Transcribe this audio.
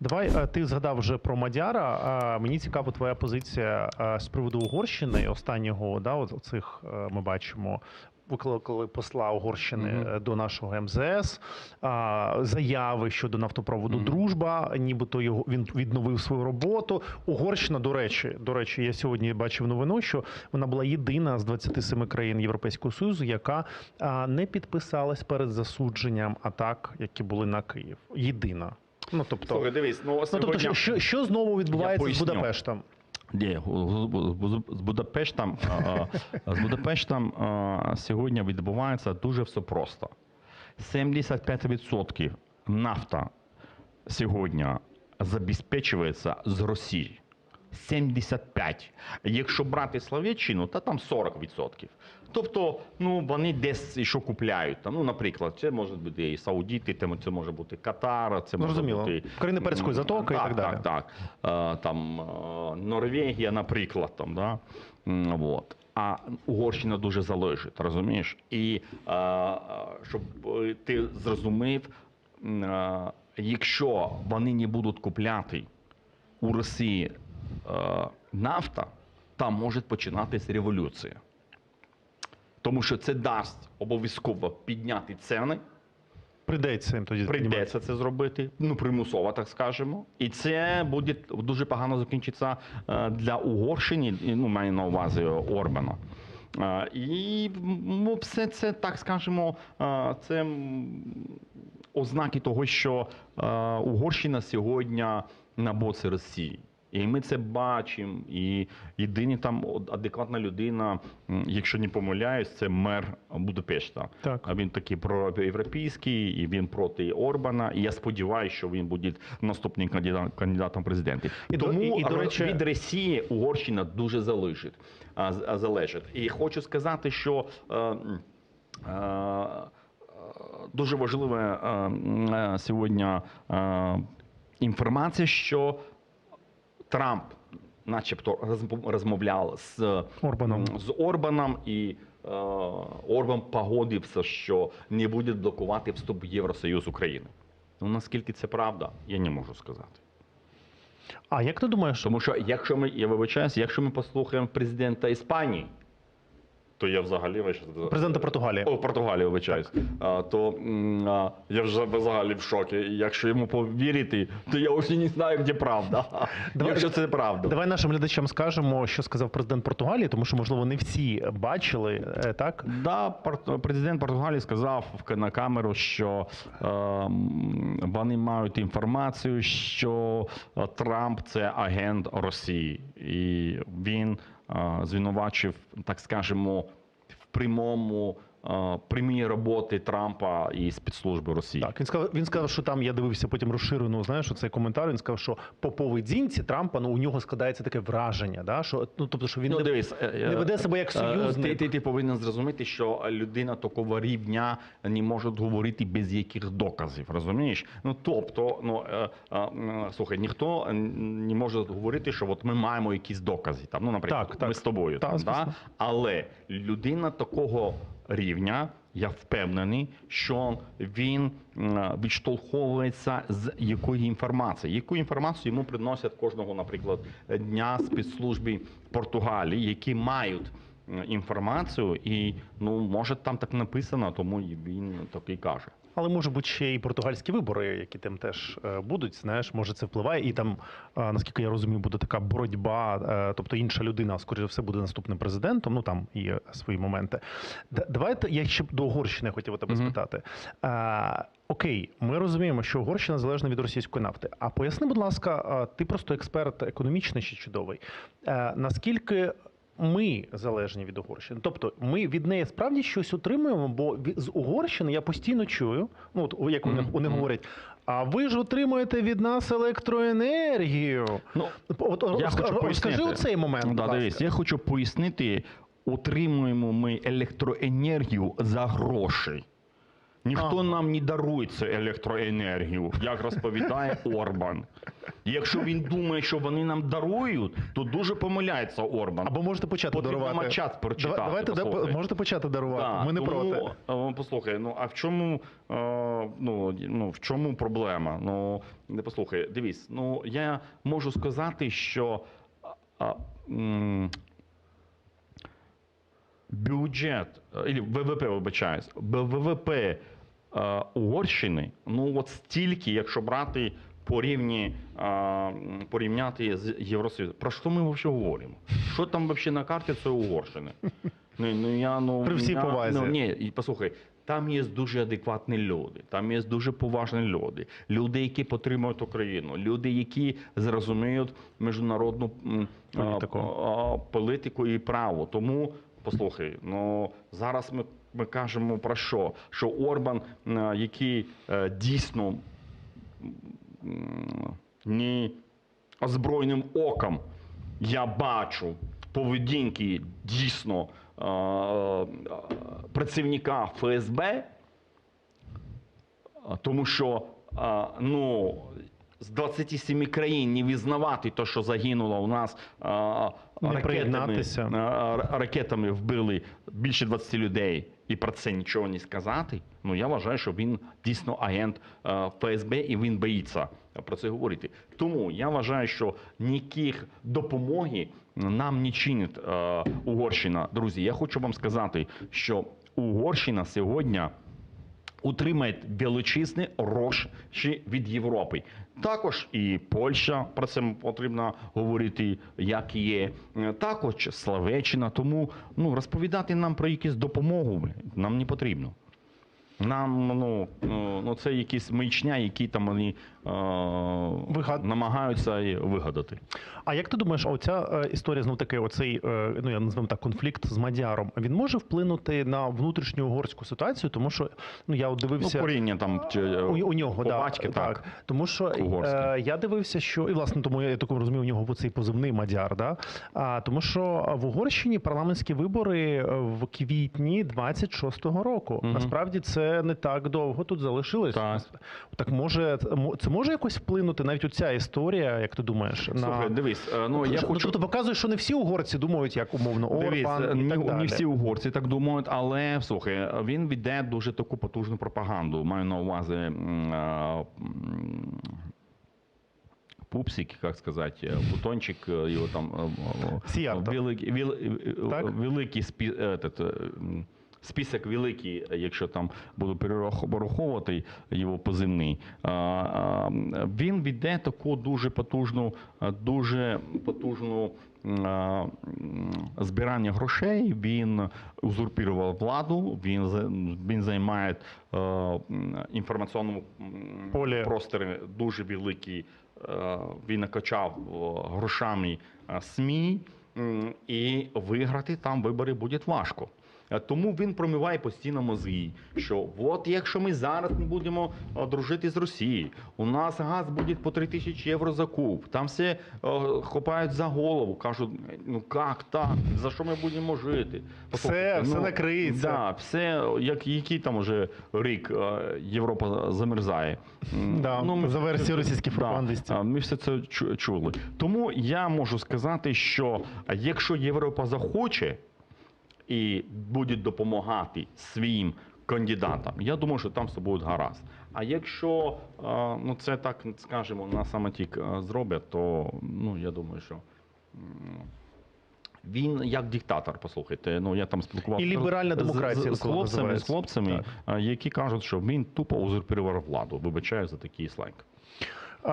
Давай е, ти згадав вже про Мадяра. Мені цікава твоя позиція е, з приводу Угорщини. Останнього да, от цих ми бачимо. Викликали посла Угорщини Мгм. е, до нашого МЗС, а, заяви щодо нафтопроводу Мгм. Дружба, нібито його він відновив свою роботу. Угорщина, до речі, до речі, я сьогодні бачив новину, що вона була єдина з 27 країн Європейського Союзу, яка а, не підписалась перед засудженням атак, які були на Київ. Єдина. Ну тобто, Слухай, дивись, ну ну, тобто сьогодні... що, що, що знову відбувається з поясню. Будапештом? Ні, з Будапештом, а, а, з Будапештом а, сьогодні відбувається дуже все просто. 75% нафта сьогодні забезпечується з Росії. 75. Якщо брати Словаччину, то там 40%. Тобто, ну вони десь що купляють. Там, ну, наприклад, це може бути і Саудіти, це може бути Катар, це може зрозуміло. бути Країни Перської затоки і так далі. Так, так. Е, Там е, Норвегія, наприклад, там, да? Вот. А Угорщина дуже залежить, розумієш? І е, е, щоб ти зрозумів, е, якщо вони не будуть купляти у Росії нафта, там може починатись революція. Тому що це дасть обов'язково підняти ціни. Прийдеться їм тоді піднімати. Це зробити, ну примусово, так скажемо. І це буде дуже погано закінчиться е, для Угорщини, ну, маю на увазі Орбана. Е, І ну, все це, так скажемо, е, це ознаки того, що е, Угорщина сьогодні на боці Росії. І ми це бачимо. І єдині там адекватна людина, якщо не помиляюсь, це мер Будапешта. Так. А він такий проєвропейський, і він проти Орбана. І я сподіваюся, що він буде наступним кандидатом, в. І Тому і- і, до речі- від Росії Угорщина дуже залежить. залежить. І хочу сказати, що. е, е, Дуже важлива е, е, сьогодні е, інформація, що Трамп, начебто, розм- розмовляв з Орбаном. з Орбаном, і е, Орбан погодився, що не буде блокувати вступ в Євросоюз України. Ну наскільки це правда, я не можу сказати. А як ти думаєш, Тому що якщо ми, я вибачаюся, якщо ми послухаємо президента Іспанії, то я взагалі вибачаюсь, президента Португалії? О, Португалії, вибачаюсь. А, то а, я вже взагалі в шокі. І Якщо йому повірити, то я вже не знаю, де правда. Давай- Якщо це правда. Давай нашим глядачам скажемо, що сказав президент Португалії, тому що можливо не всі бачили е, так. Да, президент Португалії сказав на камеру, що е, вони мають інформацію, що е, Трамп це агент Росії, і він звинувачив, так скажемо, в прямому. Е, Прямі роботи Трампа і спецслужби Росії. Так, він сказав, він сказав, що там я дивився потім розширену, знаєш, цей коментар. Він сказав, що по поведінці Трампа ну у нього складається таке враження, да, що ну тобто, що він ну, не, дивись, е, не веде себе як е, союзник. Ти, ти, ти повинен зрозуміти, що людина такого рівня не може говорити без яких доказів, розумієш? Ну тобто, ну е, е, слухай, ніхто не може говорити, що от ми маємо якісь докази. Там, ну, наприклад, Так, так. ми з тобою, Так, там, да? але людина такого рівня. Я впевнений, що він відштовховується з якої інформації. Яку інформацію йому приносять кожного, наприклад, дня спецслужби Португалії, які мають інформацію, і ну може там так написано, тому він так і каже. Але може бути ще і португальські вибори, які там теж е, будуть. Знаєш, може це впливає, і там, е, наскільки я розумію, буде така боротьба. е, Тобто інша людина, скоріше за все, буде наступним президентом. Ну там є свої моменти. Давайте я ще до Угорщини хотів тебе Мгм. спитати. Е, Окей, ми розуміємо, що Угорщина залежна від російської нафти. А поясни, будь ласка, ти просто експерт економічний ще чудовий. Наскільки ми залежні від Угорщини. Тобто ми від неї справді щось отримуємо, бо з Угорщини я постійно чую, ну от як вони, вони говорять. А ви ж отримуєте від нас електроенергію. Ну От, Я розка- хочу розкажи у цей момент. Ну, да, дивись, я хочу пояснити, отримуємо ми електроенергію за гроші. Ніхто Ага. нам не дарує цю електроенергію, як розповідає Орбан. Якщо він думає, що вони нам дарують, то дуже помиляється Орбан. Або можете почати Потрібно дарувати. матчаст прочитати, Давайте да- послухай. можете почати дарувати. Да, Ми не тому, проти. е, Послухай, ну а в чому, е, ну, ну, в чому проблема? Ну, не послухай, дивись, ну я можу сказати, що а, м, бюджет, е, ілі ВВП, вибачаюсь, ВВП е, Угорщини, ну от стільки, якщо брати по рівні, е, порівняти з Євросоюзом. Про що ми взагалі говоримо? Що там взагалі на карті цієї Угорщини? Ну, ну, я, ну, При всій я, повазі. Ну, ні, і послухай, там є дуже адекватні люди, там є дуже поважні люди, люди, які підтримують Україну, люди, які зрозуміють міжнародну а, а, політику і право. Тому послухай, ну зараз ми. Ми кажемо про що? Що Орбан, е, який е, дійсно не озброєним оком я бачу поведінки дійсно е, працівника ФСБ, тому що ну, з 27 країн не визнавати те, що загинуло у нас ракетами, ракетами вбили більше 20 людей і про це нічого не сказати. Ну я вважаю, що він дійсно агент е, ФСБ і він боїться про це говорити. Тому я вважаю, що ніяких допомоги нам не чинить е, Угорщина. Друзі, я хочу вам сказати, що Угорщина сьогодні утримає величезні гроші від Європи. Також і Польща про це потрібно говорити, як є. Е, Також Словеччина. Тому ну розповідати нам про якусь допомогу нам не потрібно. Нам ну, ну ну, це якісь маячня, які там вони е, Вигад- намагаються вигадати. А як ти думаєш, а оця е, історія знов таки, оцей е, ну я назвемо так конфлікт з Мадяром, він може вплинути на внутрішню угорську ситуацію, тому що ну я от Ну, дивився. коріння там чи, е, У, у нього, да, батьки, так. Тому що е, я дивився, що і власне тому я так розумію, у нього цей позивний мадяр. Да? А, тому що в Угорщині парламентські вибори е, в квітні 26-го року. Мгм. Насправді це не так довго тут залишилось. Так. Так може це може якось вплинути навіть оця історія, як ти думаєш, Слухай, на дивись, е, ну я Ну, хочу. тобто показує, що не всі угорці думають, як умовно Дивись, Орбан не, далі. не всі угорці так думають, але слухай, він веде дуже таку потужну пропаганду. Маю на увазі м, пупсик, як сказати, бутончик, е, його там е, е, Сіярто. великий, вел, великий спі, этот, е, список великий, якщо там буду перераховувати його позивний. Він веде таку дуже потужну, дуже потужну збирання грошей. Він узурпірував владу, він, він займає е, інформаційному Полі. просторі дуже великий. е, Він накачав е, грошами СМІ, і виграти там вибори буде важко. Е, Тому він промиває постійно мозги, що от якщо ми зараз не будемо е, дружити з Росією, у нас газ буде по 3 тисячі євро за куб. Там все е, хопають за голову, кажуть, ну як так? За що ми будемо жити? Все, все накриється. Да, все, як який там уже рік Європа замерзає. Да, ми за версією російських пропагандистів. а, Ми все це чули. Тому я можу сказати, що якщо Європа захоче і буде допомагати своїм кандидатам, я думаю, що там все буде гаразд. А якщо е, ну, це так скажемо на самотік е, зроблять, то ну, я думаю, що. Він як диктатор, послухайте. Ну я там спілкувався І ліберальна демократія, з, з хлопцями, з хлопцями, Так. е, які кажуть, що він тупо узурпував владу. Вибачаю за такий сленг. А,